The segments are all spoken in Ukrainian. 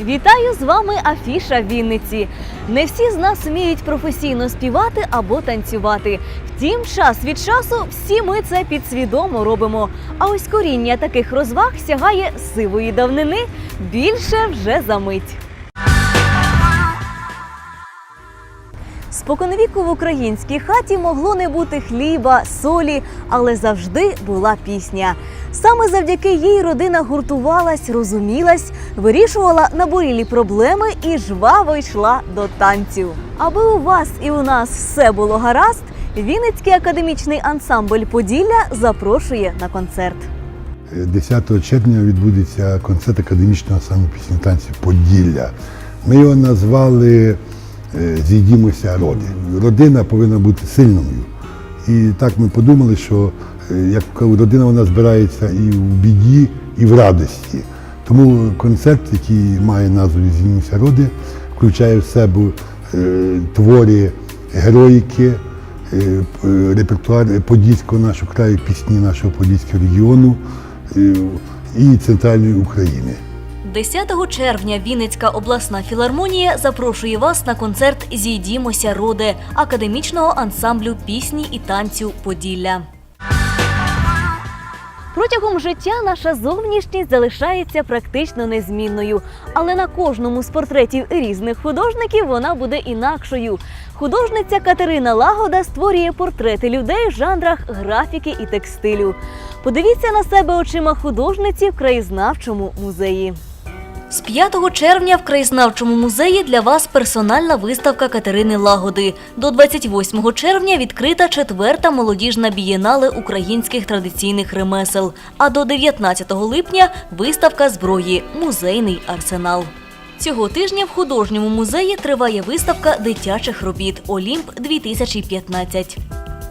Вітаю з вами Афіша Вінниці. Не всі з нас вміють професійно співати або танцювати. Втім, час від часу всі ми це підсвідомо робимо. А ось коріння таких розваг сягає сивої давнини більше вже за мить. Споконвіку в українській хаті могло не бути хліба, солі, але завжди була пісня. Саме завдяки їй родина гуртувалась, розумілась, вирішувала наболілі проблеми і жваво йшла до танцю. Аби у вас і у нас все було гаразд, Вінницький академічний ансамбль Поділля запрошує на концерт. 10 червня відбудеться концерт академічного ансамблю пісні танців Поділля. Ми його назвали Зійдімося роди. Родина повинна бути сильною. І так ми подумали, що е, як родина вона збирається і в біді, і в радості. Тому концерт, який має назву Зійдімося роди, включає в себе е, твори героїки, е, репертуар Подільського нашого краю, пісні нашого Подільського регіону е, і центральної України. 10 червня Вінницька обласна філармонія запрошує вас на концерт Зійдімося роди академічного ансамблю пісні і танцю Поділля. Протягом життя наша зовнішність залишається практично незмінною, але на кожному з портретів різних художників вона буде інакшою. Художниця Катерина Лагода створює портрети людей в жанрах графіки і текстилю. Подивіться на себе очима художниці в краєзнавчому музеї. З 5 червня в краєзнавчому музеї для вас персональна виставка Катерини Лагоди. До 28 червня відкрита четверта молодіжна бієнале українських традиційних ремесел. А до 19 липня виставка зброї Музейний арсенал. Цього тижня в художньому музеї триває виставка дитячих робіт Олімп 2015.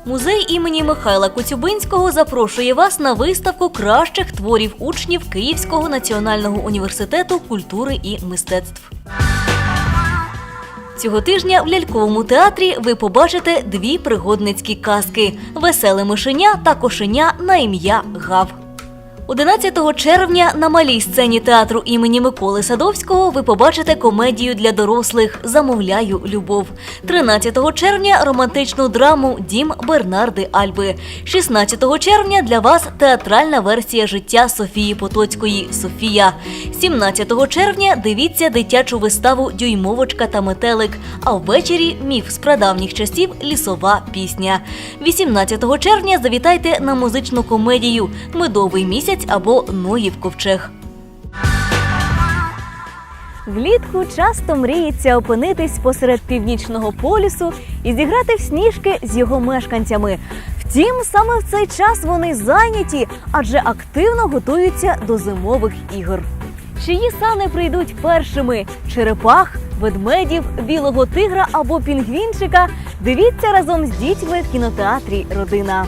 Музей імені Михайла Коцюбинського запрошує вас на виставку кращих творів учнів Київського національного університету культури і мистецтв. Цього тижня в ляльковому театрі ви побачите дві пригодницькі казки: веселе мишеня та кошеня на ім'я Гав. 11 червня на малій сцені театру імені Миколи Садовського ви побачите комедію для дорослих Замовляю любов. 13 червня романтичну драму Дім Бернарди Альби. 16 червня для вас театральна версія життя Софії Потоцької Софія. 17 червня дивіться дитячу виставу Дюймовочка та метелик. А ввечері міф з прадавніх часів Лісова пісня. 18 червня завітайте на музичну комедію Медовий місяць або Ноїв ковчег. Влітку часто мріється опинитись посеред північного полюсу і зіграти в сніжки з його мешканцями. Втім, саме в цей час вони зайняті, адже активно готуються до зимових ігор. Чиї сани прийдуть першими: черепах, ведмедів, білого тигра або пінгвінчика? Дивіться разом з дітьми в кінотеатрі Родина.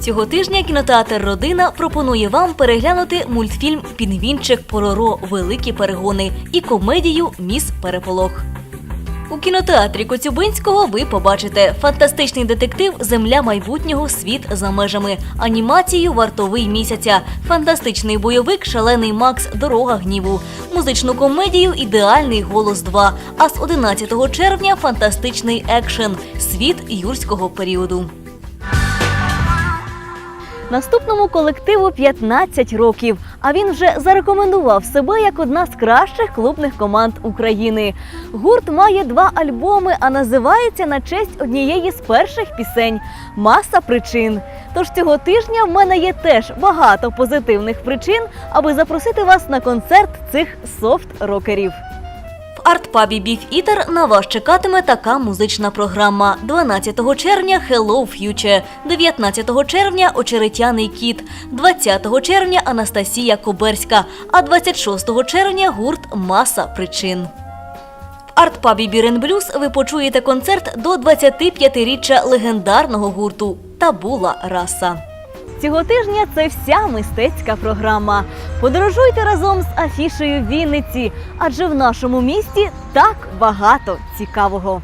Цього тижня кінотеатр Родина пропонує вам переглянути мультфільм Пінгвінчик Пороро Великі перегони і комедію Міс Переполох. У кінотеатрі Коцюбинського ви побачите фантастичний детектив Земля майбутнього світ за межами, анімацію Вартовий місяця, фантастичний бойовик Шалений Макс Дорога гніву, музичну комедію Ідеальний голос 2. А з 11 червня фантастичний екшен Світ юрського періоду. Наступному колективу 15 років, а він вже зарекомендував себе як одна з кращих клубних команд України. Гурт має два альбоми, а називається на честь однієї з перших пісень Маса причин. Тож цього тижня в мене є теж багато позитивних причин, аби запросити вас на концерт цих софт-рокерів. Артпабі Біф Ітер на вас чекатиме така музична програма. 12 червня Hello Future, 19 червня Очеретяний кіт, 20 червня Анастасія Коберська, а 26 червня гурт Маса причин. Артпабі Бірен Блюз ви почуєте концерт до 25-річчя легендарного гурту Табула Раса. Цього тижня це вся мистецька програма. Подорожуйте разом з афішею Вінниці, адже в нашому місті так багато цікавого.